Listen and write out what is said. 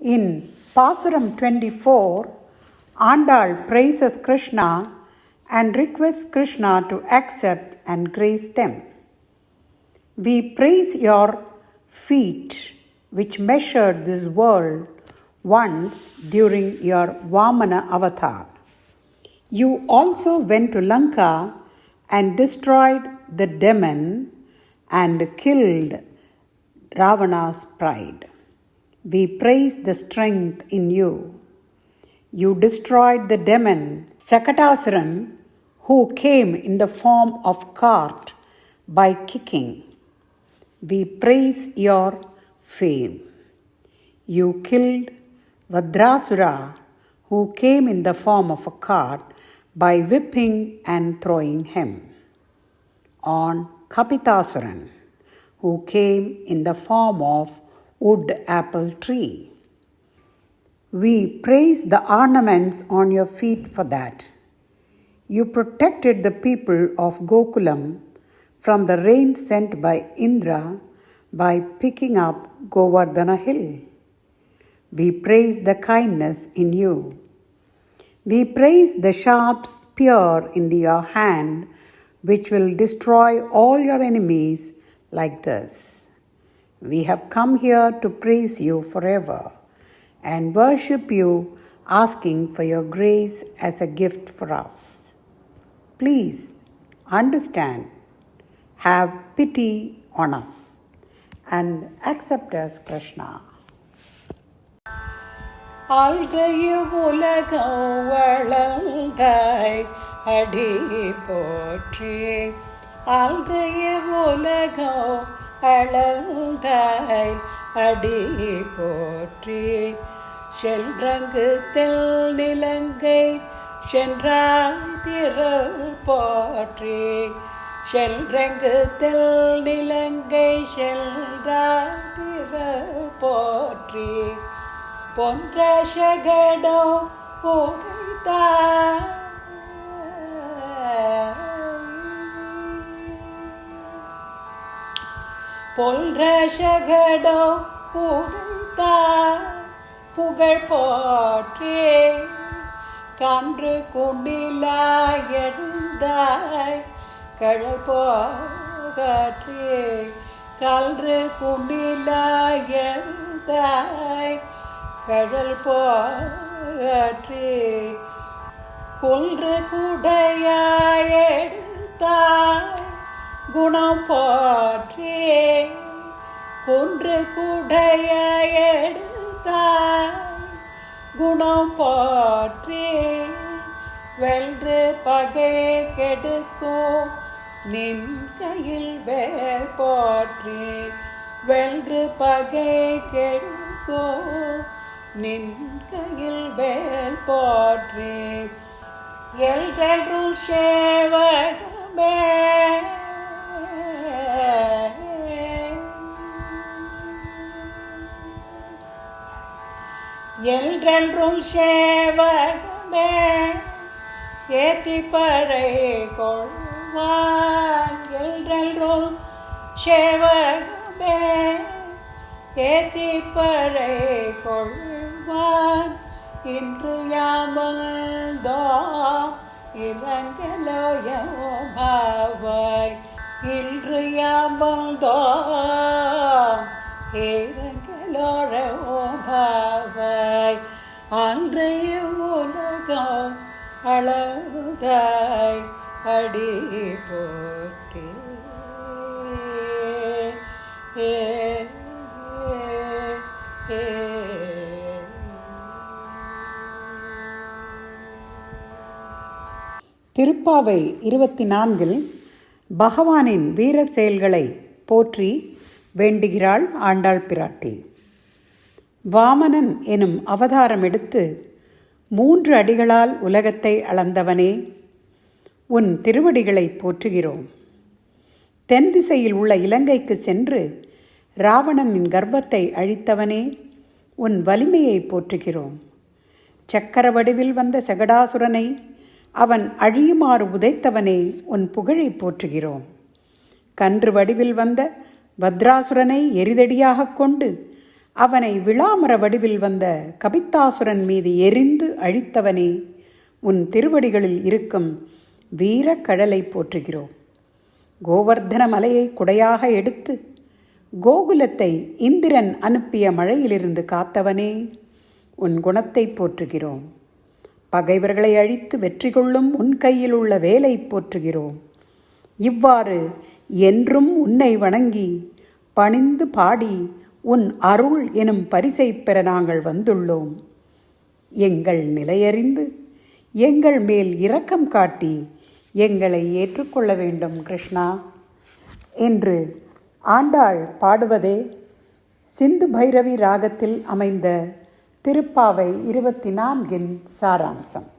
In Pasuram 24, Andal praises Krishna and requests Krishna to accept and grace them. We praise your feet, which measured this world once during your Vamana avatar. You also went to Lanka and destroyed the demon and killed Ravana's pride. We praise the strength in you. You destroyed the demon Sakatasuran, who came in the form of cart by kicking. We praise your fame. You killed Vadrasura, who came in the form of a cart by whipping and throwing him. On Kapitasuran, who came in the form of wood apple tree. We praise the ornaments on your feet for that. You protected the people of Gokulam from the rain sent by Indra by picking up Govardhana hill. We praise the kindness in you. We praise the sharp spear in your hand, which will destroy all your enemies like this. We have come here to praise you forever and worship you, asking for your grace as a gift for us. Please understand, have pity on us, and accept us, Krishna. ஆள்கைய உலகம் வளர்ந்தாய் அடி போற்றி ஆள்கைய உலகம் அளந்தாய் அடி போற்றி. சென்றங்கு தெல் நிலங்கை சென்றாய் திரள் போற்றி. சென்றங்கு தெல் நிலங்கை சென்றாய் திரள் போற்றி. பொன்ற சகடோ உதைத்தாய் பொன்ற சகடோ புகழ் போற்றே. கன்று குண்டிலாய் எழுந்தாய் கழல் போகற்றே. கன்று குண்டிலாய் எழுந்தாய் கழல் போற்றே கொன்று குடையாய் எடுத்தாய். குணம் போற்றே. ஒன்று குடையாய் எடுத்தாய். குணம் போற்றே வென்று பகை கெடுக்கும் நின் கையில் வேர் போற்றி வென்று பகை கெடுக்கோ நின் கையில் வேல் போற்றி. எல்ரெல்ருள் சேவகமே என்றென்றும் சேவகமே ஏத்தி பறை கொள்வான். என்றென்றும் சேவகமே ஏத்தி பறை கொள்வான். இன்று யாமந்தோ இறங்கலோயோ பாவாய் இன்று யாமந்தோ ஏ அன்றைய உலகம் அளந்தாய் அடி போட்டி ஏ ஏ திருப்பாவை இருபத்தி நான்கில் பகவானின் வீர செயல்களை போற்றி வேண்டுகிறாள் ஆண்டாள் பிராட்டி. வாமனன் எனும் அவதாரம் எடுத்து மூன்று அடிகளால் உலகத்தை அளந்தவனே உன் திருவடிகளை போற்றுகிறோம். தென் திசையில் உள்ள இலங்கைக்கு சென்று ராவணனின் கர்ப்பத்தை அழித்தவனே உன் வலிமையை போற்றுகிறோம். சக்கர வடிவில் வந்த சகடாசுரனை அவன் அழியுமாறு உதைத்தவனே உன் புகழை போற்றுகிறோம். கன்று வடிவில் வந்த பத்ராசுரனை எரிதடியாகக் கொண்டு அவனை விளாமர வடிவில் வந்த கபித்தாசுரன் மீது எரிந்து அழித்தவனே உன் திருவடிகளில் இருக்கும் வீரக்கடலை போற்றுகிறோம். கோவர்தன மலையை குடையாக எடுத்து கோகுலத்தை இந்திரன் அனுப்பிய மழையிலிருந்து காத்தவனே உன் குணத்தை போற்றுகிறோம். பகைவர்களை அழித்து வெற்றி கொள்ளும் உன் கையில் உள்ள வேலை போற்றுகிறோம். இவ்வாறு என்றும் உன்னை வணங்கி பணிந்து பாடி உன் அருள் எனும் பரிசை பெற நாங்கள் வந்துள்ளோம். எங்கள் நிலையறிந்து எங்கள் மேல் இரக்கம் காட்டி எங்களை ஏற்றுக்கொள்ள வேண்டும் கிருஷ்ணா. என்று ஆண்டாள் பாடுவதே சிந்து பைரவி ராகத்தில் அமைந்த திருப்பாவை இருபத்தி நான்கின் சாராம்சம்.